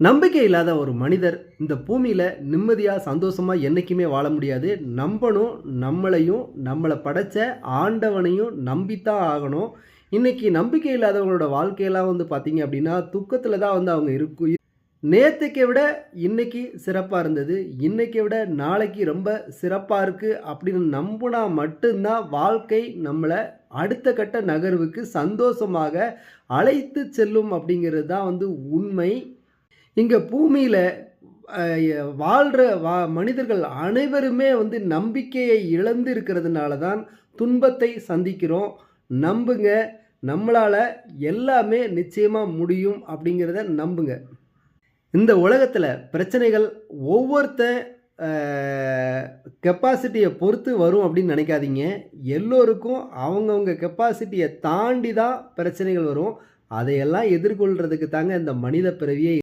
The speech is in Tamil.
நம்பிக்கை இல்லாத ஒரு மனிதர் இந்த பூமியில் நிம்மதியாக சந்தோஷமாக என்றைக்குமே வாழ முடியாது. நம்பணும் நம்மளையும் நம்மளை படைச்ச ஆண்டவனையும் நம்பித்தான் ஆகணும். இன்றைக்கி நம்பிக்கை இல்லாதவங்களோட வாழ்க்கையெல்லாம் வந்து பார்த்தீங்க அப்படின்னா துக்கத்தில் தான் வந்து அவங்க இருக்கும் நேற்றுக்கை விட இன்றைக்கி சிறப்பாக இருந்தது. இன்றைக்கி விட நாளைக்கு ரொம்ப சிறப்பாக இருக்குது அப்படின்னு நம்பினா மட்டும்தான் வாழ்க்கை நம்மளை அடுத்த கட்ட நகர்வுக்கு சந்தோஷமாக அழைத்து செல்லும் அப்படிங்கிறது தான் வந்து உண்மை. இங்கே பூமியில் வாழ்கிற வா மனிதர்கள் அனைவருமே வந்து நம்பிக்கையை இழந்து இருக்கிறதுனால தான் துன்பத்தை சந்திக்கிறோம். நம்புங்க. நம்மளால் எல்லாமே நிச்சயமாக முடியும் அப்படிங்கிறத நம்புங்க. இந்த உலகத்தில் பிரச்சனைகள் ஒவ்வொருத்தன் கெப்பாசிட்டியை பொறுத்து வரும் அப்படின்னு நினைக்காதீங்க. எல்லோருக்கும் அவங்கவுங்க கெப்பாசிட்டியை தாண்டி தான் பிரச்சனைகள் வரும். அதையெல்லாம் எதிர்கொள்கிறதுக்கு தாங்க இந்த மனித பிறவியே